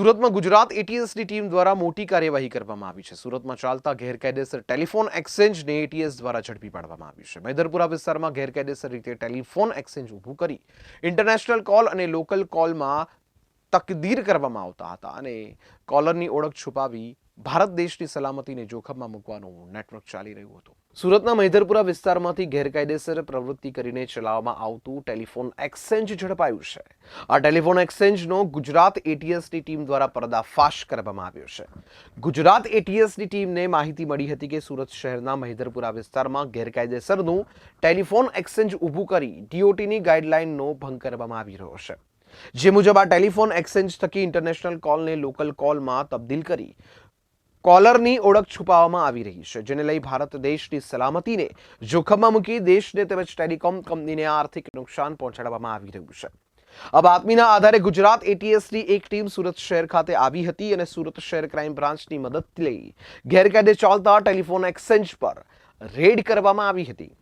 સુરતમાં ગુજરાત એટીએસની ટીમ દ્વારા મોટી કાર્યવાહી કરવામાં આવી છે. સુરતમાં ચાલતા ગેરકાયદેસર ટેલિફોન એક્સચેન્જને એટીએસ દ્વારા ઝડપી પાડવામાં આવ્યું છે. મેદરપુરા વિસ્તારમાં ગેરકાયદેસર રીતે ટેલિફોન એક્સચેન્જ ઊભું કરી ઇન્ટરનેશનલ કોલ અને લોકલ કોલમાં તકદીર કરવામાં આવતા હતા અને કોલરની ઓળખ છુપાવી ભારત દેશની સલામતીને જોખમમાં મૂકવાનું નેટવર્ક ચાલી રહ્યું હતું. સુરતના મૈદરપુરા વિસ્તારમાંથી ગેરકાયદેસર પ્રવૃત્તિ કરીને ચલાવવામાં આવતું ટેલિફોન એક્સચેન્જ ઝડપાયું છે. આ ટેલિફોન એક્સચેન્જનો ગુજરાત એટીએસની ટીમ દ્વારા પર્દાફાશ કરવામાં આવ્યો છે. ગુજરાત એટીએસની ટીમને માહિતી મળી હતી કે સુરત શહેરના મહિધરપુરા વિસ્તારમાં ગેરકાયદેસરનું ટેલિફોન એક્સચેન્જ ઊભું કરી ડીઓટીની ગાઈડલાઇનનો ભંગ કરવામાં આવી રહ્યો છે. જે મુજબ આ ટેલિફોન એક્સચેન્જ થકી ઇન્ટરનેશનલ કોલને લોકલ કોલમાં તબદીલ કરી કોલરની ઓળખ છુપાવવામાં આવી રહી છે, જેને લઈ ભારત દેશની સલામતીને જોખમમાં મૂકી દેશને તેમજ ટેલિકોમ કંપનીને આર્થિક નુકસાન પહોંચાડવામાં આવી રહ્યું છે. આ બાતમીના આધારે ગુજરાત એટીએસની એક ટીમ સુરત શહેર ખાતે આવી હતી અને સુરત શહેર ક્રાઇમ બ્રાન્ચની મદદથી લઈ ગેરકાયદે ચાલતા ટેલિફોન એક્સચેન્જ પર રેડ કરવામાં આવી હતી.